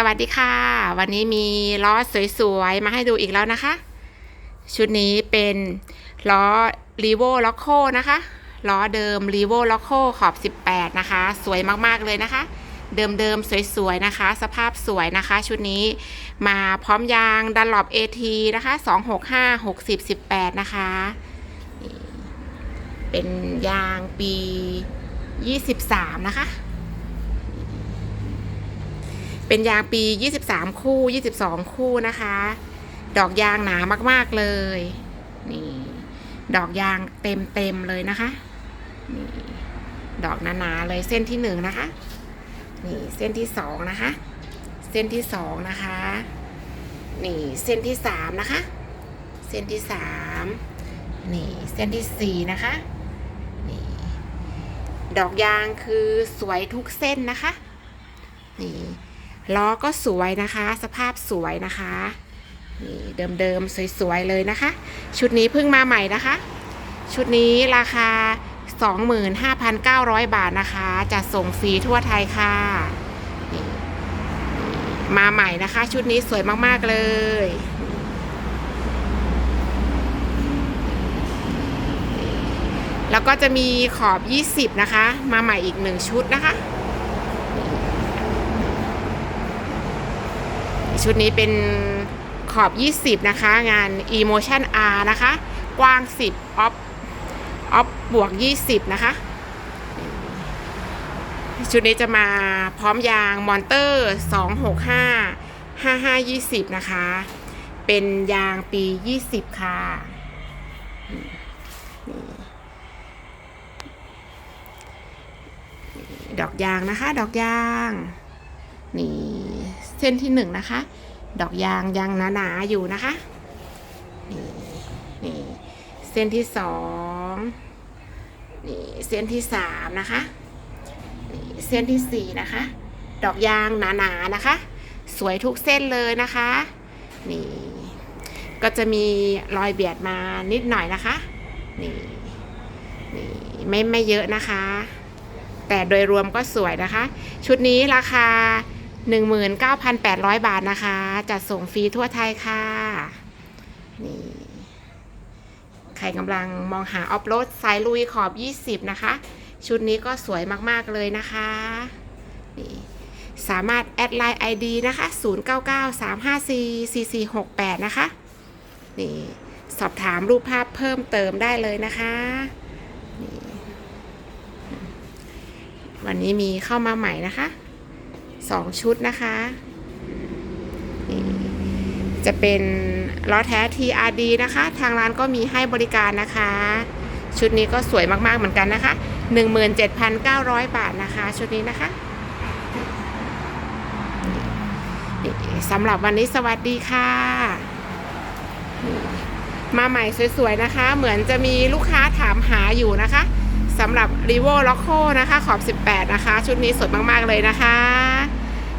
สวัสดีค่ะ วันนี้มีล้อสวยๆ มาให้ดูอีกแล้วนะคะ ชุดนี้เป็นล้อ r e v o l o c o นะคะล้อเดิม r e v o l o c o ขอบ 18 นะคะ สวยมากๆเลยนะคะ เดิมๆ สวยๆ นะคะ สภาพสวยนะคะ ชุดนี้มาพร้อมยางดันหลบ AT นะคะ 265 60 18 นะคะ เป็นยางปี 23 นะคะ เป็นยางปี 23 คู่ 22 คู่นะคะ ดอกยางหนามากๆเลย นี่ ดอกยางเต็มเต็มๆเลยนะคะ นี่ ดอกหนาๆเลยเส้นที่หนึ่งนะคะ นี่เส้นที่สองนะคะ เส้นที่สองนะคะ นี่เส้นที่สามนะคะ เส้นที่สามนี่เส้นที่สี่นะคะนี่ดอกยางคือสวยทุกเส้นนะคะ นี่ ล้อก็สวยนะคะ สภาพสวยนะคะนี่เดิมๆสวยๆเลยนะคะ ชุดนี้เพิ่งมาใหม่นะคะ ชุดนี้ราคา 25,900 บาทนะคะ จะส่งฟรีทั่วไทยค่ะมาใหม่นะคะ ชุดนี้สวยมากๆเลยแล้วก็จะมีขอบ 20 นะคะ มาใหม่อีกหนึ่งชุดนะคะ ชุดนี้เป็นขอบ 20 นะคะ งาน Emotion R นะคะ กว้าง 10ออฟออฟบวก 20 นะคะ ชุดนี้จะมาพร้อมยางมอนเตอร์ 265 55 20 นะคะ เป็นยางปี 20 ค่ะ ดอกยางนะคะ ดอกยาง นี่ เส้นที่หนึ่งนะคะ ดอกยางยังหนาๆอยู่นะคะนี่นี่เส้นที่สองนี่เส้นที่สามนะคะนี่เส้นที่สี่นะคะ ดอกยางหนาๆนะคะ สวยทุกเส้นเลยนะคะนี่ก็จะมีรอยเบียดมานิดหน่อยนะคะนี่นี่ไม่ไม่เยอะนะคะ แต่โดยรวมก็สวยนะคะ ชุดนี้ราคา 19,800 บาทนะคะ จัดส่งฟรีทั่วไทยค่ะนี่ใครกำลังมองหาออฟโรดสายลุยขอบ 20 นะคะ ชุดนี้ก็สวยมาก ๆ เลยนะคะนี่สามารถแอดไลน์ ID นะคะ 0993544468 นะคะ นี่ สอบถามรูปภาพเพิ่มเติมได้เลยนะคะนี่วันนี้มีเข้ามาใหม่นะคะ สองชุดนะคะจะเป็นล้อแท้ TRD นะคะ ทางร้านก็มีให้บริการนะคะ ชุดนี้ก็สวยมากๆเหมือนกันนะคะ 17,900 บาทนะคะ ชุดนี้นะคะสำหรับวันนี้สวัสดีค่ะ มาใหม่สวยๆนะคะ เหมือนจะมีลูกค้าถามหาอยู่นะคะสำหรับ r e v o l o c o นะคะ ขอบ 18 นะคะ ชุดนี้สวยมากๆเลยนะคะ